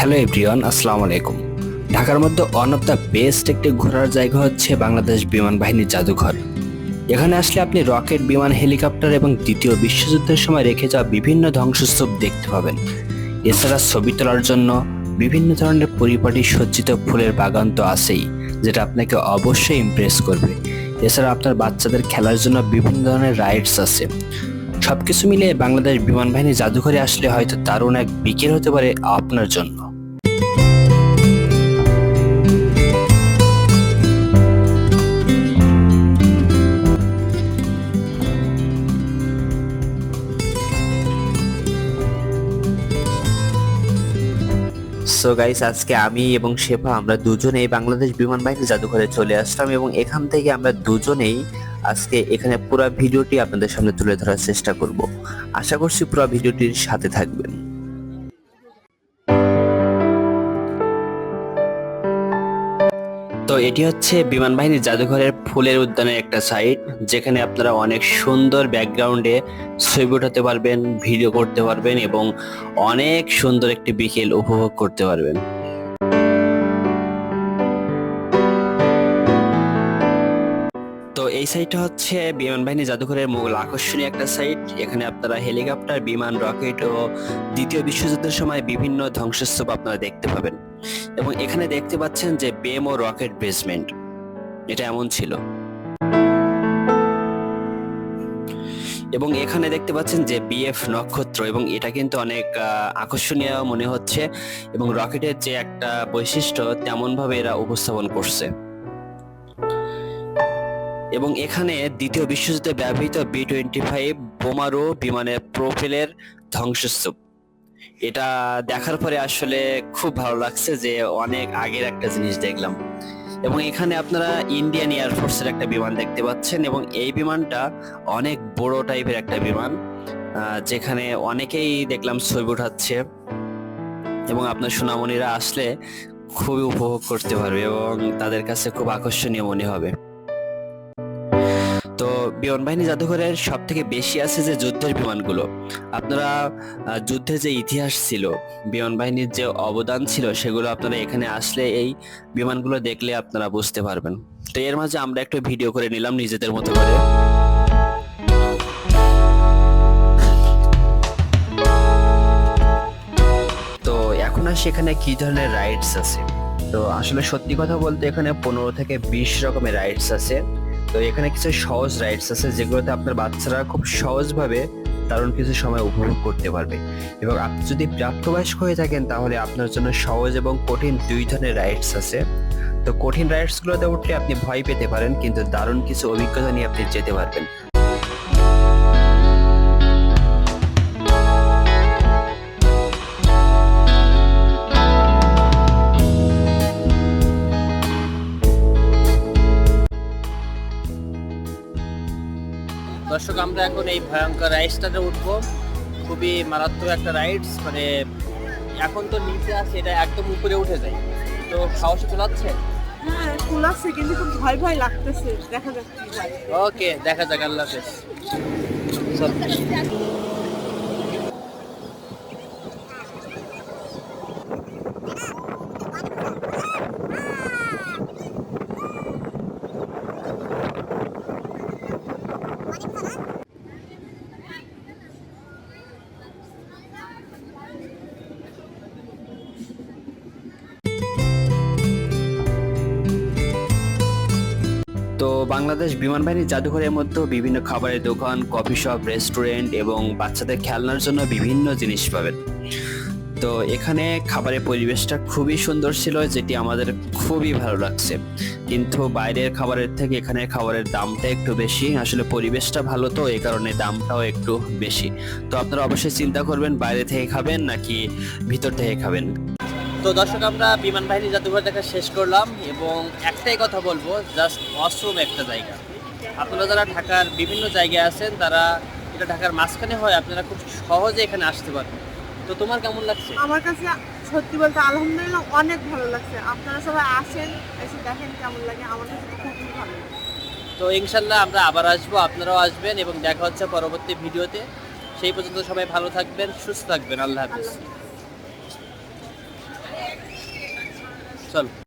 Hello everyone, আসসালামু আলাইকুম। ঢাকার মধ্যে ওয়ান অফ দ্য বেস্ট একটি ঘোরার জায়গা হচ্ছে বাংলাদেশ বিমান বাহিনীর জাদুঘর। এখানে আসলে আপনি রকেট, বিমান, হেলিকপ্টার এবং দ্বিতীয় বিশ্বযুদ্ধের সময় রেখে যাওয়া বিভিন্ন ধ্বংসস্তূপ দেখতে পাবেন। এছাড়া ছবি তোলার জন্য বিভিন্ন ধরনের পরিপাটি সজ্জিত ফুলের বাগান তো আছেই, যেটা আপনাকে অবশ্যই ইমপ্রেস করবে। এছাড়া আপনার বাচ্চাদের খেলার জন্য বিভিন্ন ধরনের রাইডস আছে। সবকিছু মিলে বাংলাদেশ বিমান বাহিনী জাদুঘরে আসলে হয়তো দারুণ এক বিকেল হতে পারে আপনার জন্য। সো গাইস আজকে আমি এবং শেফা, আমরা দুজনেই বাংলাদেশ বিমান বাহিনী জাদুঘরে চলে আসলাম এবং এখান থেকে আমরা দুজনেই আজকে এখানে পুরো ভিডিওটি আপনাদের সামনে তুলে ধরার চেষ্টা করব। আশা করছি পুরো ভিডিওটির সাথে থাকবেন। তো এটি হচ্ছে বিমান বাহিনীর জাদুঘরের ফুলের উদ্যানের একটা সাইট যেখানে আপনারা অনেক সুন্দর ব্যাকগ্রাউন্ডে ছবি উঠাতে পারবেন ভিডিও করতে পারবেন এবং অনেক সুন্দর একটি বিকেল উপভোগ করতে পারবেন। এই সাইটটা হচ্ছে বিমান বাহিনী জাদুঘরের মূল আকর্ষণীয় একটা সাইট এখানে আপনারা হেলিকপ্টার, বিমান, রকেট ও দ্বিতীয় বিশ্বযুদ্ধের সময় বিভিন্ন ধ্বংসস্তূপ আপনারা দেখতে পাবেন। এবং এখানে দেখতে পাচ্ছেন যে বেম ও রকেট বেসমেন্ট এটা এমন ছিল। এবং এখানে দেখতে পাচ্ছেন যে বিএফ নক্ষত্র, এবং এটা কিন্তু অনেক আকর্ষণীয় মনে হচ্ছে। এবং রকেটের যে একটা বৈশিষ্ট্য তেমন ভাবে এরা উপস্থাপন করছে। এবং এখানে দ্বিতীয় বিশ্বযুদ্ধে ব্যবহৃত বি টোয়েন্টি ফাইভ বোমারু বিমানের প্রোফেলের ধ্বংসস্তূপ। এটা দেখার পরে আসলে খুব ভালো লাগছে যে অনেক আগের একটা জিনিস দেখলাম। এবং এখানে আপনারা ইন্ডিয়ান এয়ারফোর্সের একটা বিমান দেখতে পাচ্ছেন এবং এই বিমানটা অনেক বড় টাইপের একটা বিমান যেখানে অনেকেই দেখলাম ছবি উঠাচ্ছে এবং আপনার সোনামণিরা আসলে খুবই উপভোগ করতে পারবে এবং তাদের কাছে খুব আকর্ষণীয় মনে হবে। তো বিমান বাহিনী জাদুঘরের সব থেকে বেশি আছে যে যুদ্ধের বিমানগুলো। আপনারা যুদ্ধের যে ইতিহাস ছিল, বিমান বাহিনীর যে অবদান ছিল, সেগুলো আপনারা এখানে আসলে এই বিমানগুলো দেখলে আপনারা বুঝতে পারবেন। তো এর মাঝে আমরা একটু ভিডিও করে নিলাম নিজেদের মতো করে। তো এখন আর সেখানে কি ধরনের রাইডস আছে? তো আসলে সত্যি কথা বলতে এখানে পনেরো থেকে বিশ রকমের রাইডস আছে। তো এখানে কিছু সহজ রাইডস আছে যেগুলোতে আপনার বাচ্চারা খুব সহজভাবে দারুণ কিছু সময় উপভোগ করতে পারবে। এবং আপনি যদি প্রাপ্তবয়স্ক হয়ে থাকেন তাহলে আপনার জন্য সহজ এবং কঠিন দুই ধরনের রাইডস আছে। তো কঠিন রাইডসগুলোতে উঠলে আপনি ভয় পেতে পারেন, কিন্তু দারুণ কিছু অভিজ্ঞতা নিয়ে আপনি যেতে পারবেন। দর্শক আমরা এখন এই ভয়ঙ্কর রাইডসটাতে উঠবো। খুবই মারাত্মক একটা রাইডস মানে এখন তো নিচে আছে এটা একদম উপরে উঠে যায়। তো সাহস চলাচ্ছে হ্যাঁ কিন্তু খুব ভয় ভয় লাগতেছে। দেখা যাক ওকে দেখা যাক আল্লাহ হাফেজ। তো বাংলাদেশ বিমান বাহিনীর জাদুঘরের মধ্যে বিভিন্ন খাবারের দোকান, কফি শপ, রেস্টুরেন্ট এবং বাচ্চাদের খেলনার জন্য বিভিন্ন জিনিস পাবেন। তো এখানে খাবারের পরিবেশটা খুবই সুন্দর ছিল, যেটি আমাদের খুবই ভালো লাগছে। কিন্তু বাইরের খাবারের থেকে এখানে খাবারের দামটা একটু বেশি, আসলে পরিবেশটা ভালো তো এই কারণে দামটাও একটু বেশি। তো আপনারা অবশ্যই চিন্তা করবেন, বাইরে থেকে খাবেন নাকি ভিতর থেকে খাবেন? তো দর্শক আমরা বিমান বাহিনী জাদুঘর দেখা শেষ করলাম এবং একটাই কথা বলব জাস্ট অশ্রম একটা জায়গা। আপনারা যারা ঢাকার বিভিন্ন জায়গায় আছেন তারা এটা ঢাকার মাঝখানে হয় আপনারা খুব সহজে এখানে আসতে পারবেন। তো তোমার কেমন লাগছে? আমার কাছে সত্যি বলতে আলহামদুলিল্লাহ অনেক ভালো লাগছে। আপনারা সবাই আসেন এসে দেখেন কেমন লাগে আমার কাছে খুবই ভালো তো ইনশাল্লাহ আমরা আবার আসব আপনারাও আসবেন এবং দেখা হচ্ছে পরবর্তী ভিডিওতে। সেই পর্যন্ত সবাই ভালো থাকবেন সুস্থ থাকবেন আল্লাহ হাফিজ আল্লাহ চলো